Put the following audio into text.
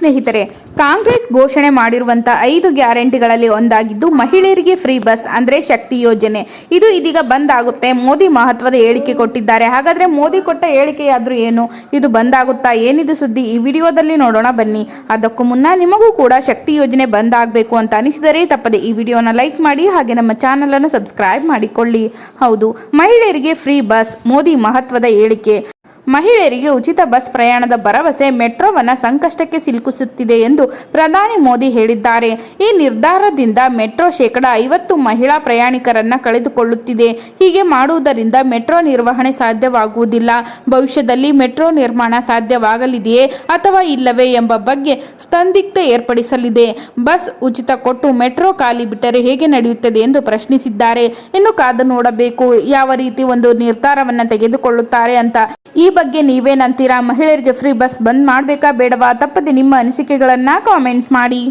ಸ್ನೇಹಿತರೆ, ಕಾಂಗ್ರೆಸ್ ಘೋಷಣೆ ಮಾಡಿರುವಂಥ ಐದು ಗ್ಯಾರಂಟಿಗಳಲ್ಲಿ ಒಂದಾಗಿದ್ದು ಮಹಿಳೆಯರಿಗೆ ಫ್ರೀ ಬಸ್ ಅಂದರೆ ಶಕ್ತಿ ಯೋಜನೆ. ಇದು ಇದೀಗ ಬಂದ್ ಆಗುತ್ತೆ. ಮೋದಿ ಮಹತ್ವದ ಹೇಳಿಕೆ ಕೊಟ್ಟಿದ್ದಾರೆ. ಹಾಗಾದರೆ ಮೋದಿ ಕೊಟ್ಟ ಹೇಳಿಕೆಯಾದರೂ ಏನು? ಇದು ಬಂದಾಗುತ್ತಾ ಏನಿದು ಸುದ್ದಿ? ಈ ವಿಡಿಯೋದಲ್ಲಿ ನೋಡೋಣ ಬನ್ನಿ. ಅದಕ್ಕೂ ಮುನ್ನ ನಿಮಗೂ ಕೂಡ ಶಕ್ತಿ ಯೋಜನೆ ಬಂದ್ ಆಗಬೇಕು ಅಂತ ಅನಿಸಿದರೆ ತಪ್ಪದೆ ಈ ವಿಡಿಯೋನ ಲೈಕ್ ಮಾಡಿ, ಹಾಗೆ ನಮ್ಮ ಚಾನಲನ್ನು ಸಬ್ಸ್ಕ್ರೈಬ್ ಮಾಡಿಕೊಳ್ಳಿ. ಹೌದು, ಮಹಿಳೆಯರಿಗೆ ಫ್ರೀ ಬಸ್, ಮೋದಿ ಮಹತ್ವದ ಹೇಳಿಕೆ. ಮಹಿಳೆಯರಿಗೆ ಉಚಿತ ಬಸ್ ಪ್ರಯಾಣದ ಭರವಸೆ ಮೆಟ್ರೋವನ್ನು ಸಂಕಷ್ಟಕ್ಕೆ ಸಿಲುಕಿಸುತ್ತಿದೆ ಎಂದು ಪ್ರಧಾನಿ ಮೋದಿ ಹೇಳಿದ್ದಾರೆ. ಈ ನಿರ್ಧಾರದಿಂದ ಮೆಟ್ರೋ ಶೇಕಡ ಐವತ್ತು ಮಹಿಳಾ ಪ್ರಯಾಣಿಕರನ್ನು ಕಳೆದುಕೊಳ್ಳುತ್ತಿದೆ. ಹೀಗೆ ಮಾಡುವುದರಿಂದ ಮೆಟ್ರೋ ನಿರ್ವಹಣೆ ಸಾಧ್ಯವಾಗುವುದಿಲ್ಲ. ಭವಿಷ್ಯದಲ್ಲಿ ಮೆಟ್ರೋ ನಿರ್ಮಾಣ ಸಾಧ್ಯವಾಗಲಿದೆಯೇ ಅಥವಾ ಇಲ್ಲವೇ ಎಂಬ ಬಗ್ಗೆ ಸಂದಿಗ್ಧ ಏರ್ಪಡಿಸಲಿದೆ. ಬಸ್ ಉಚಿತ ಕೊಟ್ಟು ಮೆಟ್ರೋ ಖಾಲಿ ಬಿಟ್ಟರೆ ಹೇಗೆ ನಡೆಯುತ್ತದೆ ಎಂದು ಪ್ರಶ್ನಿಸಿದ್ದಾರೆ. ಇನ್ನು ಕಾದು ನೋಡಬೇಕು. ಯಾವ ರೀತಿ ಒಂದು ನಿರ್ಧಾರವನ್ನು ತೆಗೆದುಕೊಳ್ಳುತ್ತಾರೆ ಅಂತ ಈ ಬಗ್ಗೆ ನೀವೇನಂತೀರಾ ಮಹಿಳೆಯರಿಗೆ ಫ್ರೀ ಬಸ್ ಬಂದ್ ಮಾಡಬೇಕಾ ಬೇಡವಾ? ತಪ್ಪದೆ ನಿಮ್ಮ ಅನಿಸಿಕೆಗಳನ್ನು ಕಾಮೆಂಟ್ ಮಾಡಿ.